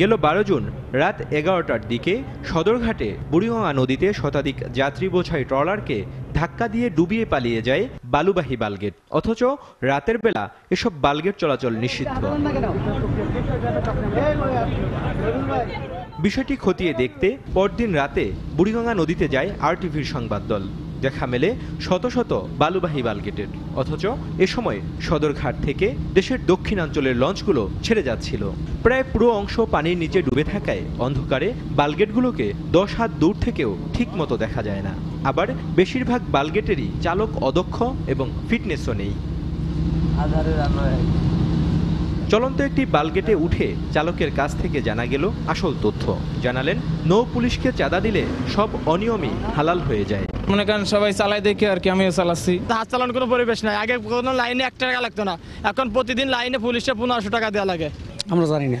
গেল বারো জুন রাত এগারোটার দিকে সদরঘাটে বুড়িগঙ্গা নদীতে শতাধিক যাত্রী বোঝাই ট্রলারকে ধাক্কা দিয়ে ডুবিয়ে পালিয়ে যায় বালুবাহী বালগেট। অথচ রাতের বেলা এসব বালগেট চলাচল নিষিদ্ধ। বিষয়টি খতিয়ে দেখতে পরদিন রাতে বুড়িগঙ্গা নদীতে যায় আরটিভির সংবাদ দল দেখা মেলে শত শত বালুবাহী বালগেটের। অথচ এ সময় সদরঘাট থেকে দেশের দক্ষিণাঞ্চলের লঞ্চগুলো ছেড়ে যাচ্ছিল। প্রায় পুরো অংশ পানির নিচে ডুবে থাকায় অন্ধকারে বালগেটগুলোকে দশ হাত দূর থেকেও ঠিক মতো দেখা যায় না। আবার বেশিরভাগ বালগেটেরই চালক অদক্ষ এবং ফিটনেসও নেই। চলন্ত একটি বালগেটে উঠে চালকের কাছ থেকে জানা গেল আসল তথ্য। জানালেন নৌ পুলিশকে চাঁদা দিলে সব অনিয়মই হালাল হয়ে যায়। মনে করেন সবাই চালাই দেখে আর কি আমিও চালাচ্ছি। হাত চালানোর কোনো পরিবেশ নাই। আগে কোনো লাইনে এক টাকা লাগতো না। এখন প্রতিদিন লাইনে পুলিশে পনেরোশো টাকা দেওয়া লাগে। আমরা জানি না।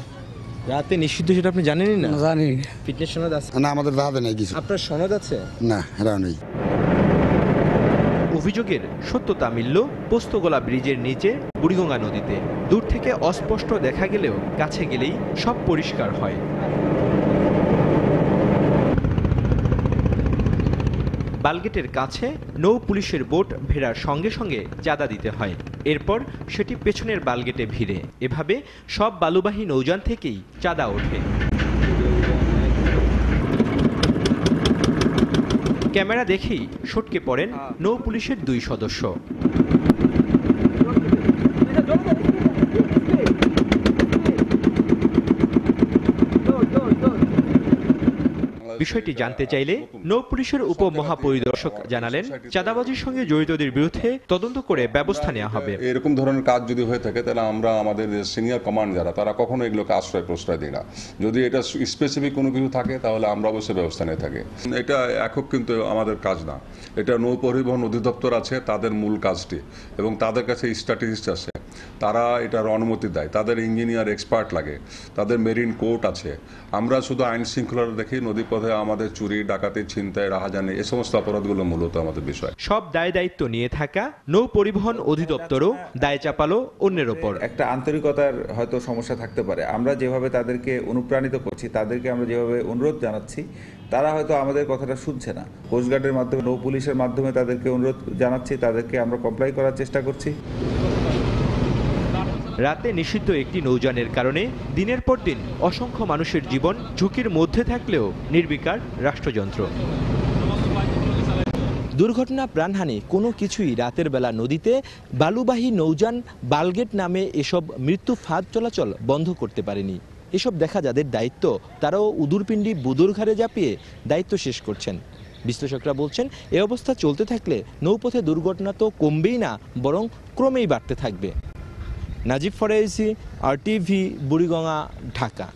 রাতে নিষিদ্ধ সেটা আপনি জানেনই না? জানি ফিটনেস সনদ আছে? না আমাদের নেই কিছু। আপনার সনদ আছে? না এরাও নেই। অভিযোগের সত্যতা মিলল পোস্তগোলা ব্রিজের নিচে বুড়িগঙ্গা নদীতে। দূর থেকে অস্পষ্ট দেখা গেলেও কাছে গেলেই সব পরিষ্কার হয়। বালগেটের কাছে নৌ পুলিশের বোট ভেড়ার সঙ্গে সঙ্গে চাঁদা দিতে হয়। এরপর সেটি পেছনের বালগেটে ভিড়ে। এভাবে সব বালুবাহী নৌযান থেকেই চাঁদা ওঠে। ক্যামেরা দেখেই সটকে পড়েন নৌ পুলিশের দুই সদস্য। বিষয়টি জানতে চাইলে নৌ পুলিশের উপ মহাপরিদর্শক জানালেন, চাঁদাবাজির সঙ্গে জড়িতদের বিরুদ্ধে তদন্ত করে ব্যবস্থা নেওয়া হবে। এরকম ধরনের কাজ যদি হয়ে থাকে, তাহলে আমরা আমাদের সিনিয়র কমান্ড যারা, তারা কখনো এগুলোকে আশ্রয় প্রশ্রয় দিই না। যদি এটা স্পেসিফিক কোনো কিছু থাকে, তাহলে আমরা অবশ্যই ব্যবস্থা নিয়ে থাকি। এটা একক কিন্তু আমাদের কাজ না। এটা নৌ পরিবহন অধিদপ্তর আছে, তাদের মূল কাজটি এবং তাদের কাছে স্ট্র্যাটেজিস্ট আছে। তারা এটার অনুমতি দেয়। তাদের ইঞ্জিনিয়ার এক্সপার্ট লাগে। তাদের মেরিন কোর্ট আছে। আমরা শুধু আইন শৃঙ্খলা দেখি নদীপথে আমাদের চুরি ডাকাতি ছিনতাই রাহাজানি এ সমস্ত অপরাধগুলো মূলত আমাদের বিষয়। সব দায় দায়িত্ব নিয়ে থাকা নৌ পরিবহন অধিদপ্তরও দায় চাপালো অন্যের ওপর। একটা আন্তরিকতার হয়তো সমস্যা থাকতে পারে। আমরা যেভাবে তাদেরকে অনুপ্রাণিত করছি তাদেরকে আমরা যেভাবে অনুরোধ জানাচ্ছি তারা হয়তো আমাদের কথাটা শুনছে না। কোস্টগার্ডের মাধ্যমে নৌ পুলিশের মাধ্যমে তাদেরকে অনুরোধ জানাচ্ছি তাদেরকে আমরা কমপ্লাই করার চেষ্টা করছি। রাতে নিষিদ্ধ একটি নৌযানের কারণে দিনের পর দিন অসংখ্য মানুষের জীবন ঝুঁকির মধ্যে থাকলেও নির্বিকার রাষ্ট্রযন্ত্র। দুর্ঘটনা প্রাণহানি কোনো কিছুই রাতের বেলা নদীতে বালুবাহী নৌযান বালগেট নামে এসব মৃত্যু ফাঁদ চলাচল বন্ধ করতে পারেনি। এসব দেখা যাদের দায়িত্ব, তারাও উদুরপিণ্ডি বুদুর ঘাড়ে জাপিয়ে দায়িত্ব শেষ করছেন। বিশ্লেষকরা বলছেন, এ অবস্থা চলতে থাকলে নৌপথে দুর্ঘটনা তো কমবেই না, বরং ক্রমেই বাড়তে থাকবে। নাজিব ফরাইসি আর টিভি বুড়িগঙ্গা ঢাকা।